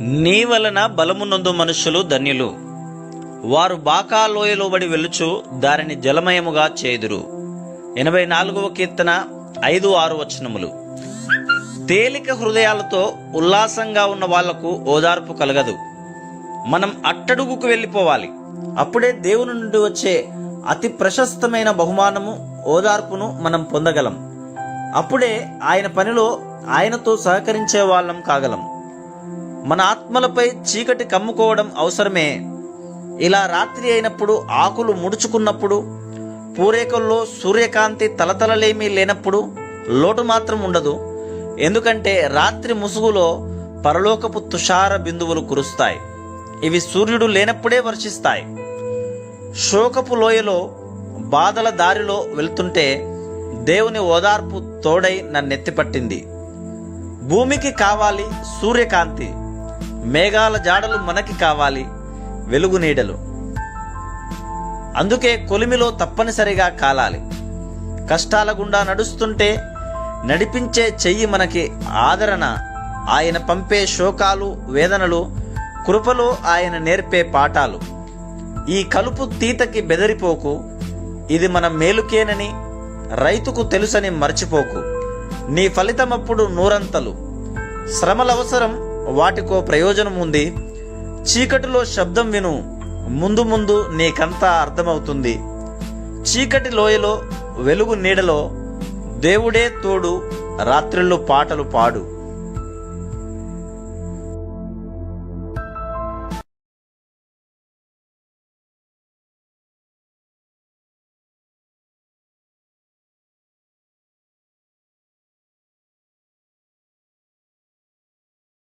నీ వలన బలమునందు మనుషులు ధన్యులు. వారు బాకా లోయలోబడి వెళ్ళుచు దానిని జలమయముగా చేదురు. ఎనభై నాలుగవ కీర్తన ఐదు ఆరు వచనములు. తేలిక హృదయాలతో ఉల్లాసంగా ఉన్న వాళ్ళకు ఓదార్పు కలగదు. మనం అట్టడుగుకు వెళ్ళిపోవాలి. అప్పుడే దేవుని నుండి వచ్చే అతి ప్రశస్తమైన బహుమానము ఓదార్పును మనం పొందగలం. అప్పుడే ఆయన పనిలో ఆయనతో సహకరించే వాళ్ళం కాగలం. మన ఆత్మలపై చీకటి కమ్ముకోవడం అవసరమే. ఇలా రాత్రి అయినప్పుడు ఆకులు ముడుచుకున్నప్పుడు పూరేకల్లో సూర్యకాంతి తలతలలేమీ లేనప్పుడు లోటు మాత్రం ఉండదు. ఎందుకంటే రాత్రి ముసుగులో పరలోకపు తుషార బిందువులు కురుస్తాయి. ఇవి సూర్యుడు లేనప్పుడే వర్షిస్తాయి. శోకపు లోయలో బాధల దారిలో వెళ్తుంటే దేవుని ఓదార్పు తోడై నన్నెత్తిపట్టింది భూమికి కావాలి సూర్యకాంతి. మేఘాల జాడలు మనకి కావాలి వెలుగు నీడలు. అందుకే కొలిమిలో తప్పనిసరిగా కాలాలి. కష్టాల గుండా నడుస్తుంటే నడిపించే చెయ్యి మనకి ఆదరణ. ఆయన పంపే శోకాలు వేదనలు కృపలో ఆయన నేర్పే పాఠాలు. ఈ కలుపు తీతకి బెదిరిపోకు. ఇది మన మేలుకేనని రైతుకు తెలుసని మర్చిపోకు. నీ ఫలితమప్పుడు నూరంతలు. శ్రమలవసరం వాటికో ప్రయోజనం ఉంది. చీకటిలో శబ్దం విను. ముందు ముందు నీకంతా అర్థమవుతుంది. చీకటి లోయలో వెలుగు నీడలో దేవుడే తోడు రాత్రిళ్ళు పాటలు పాడు.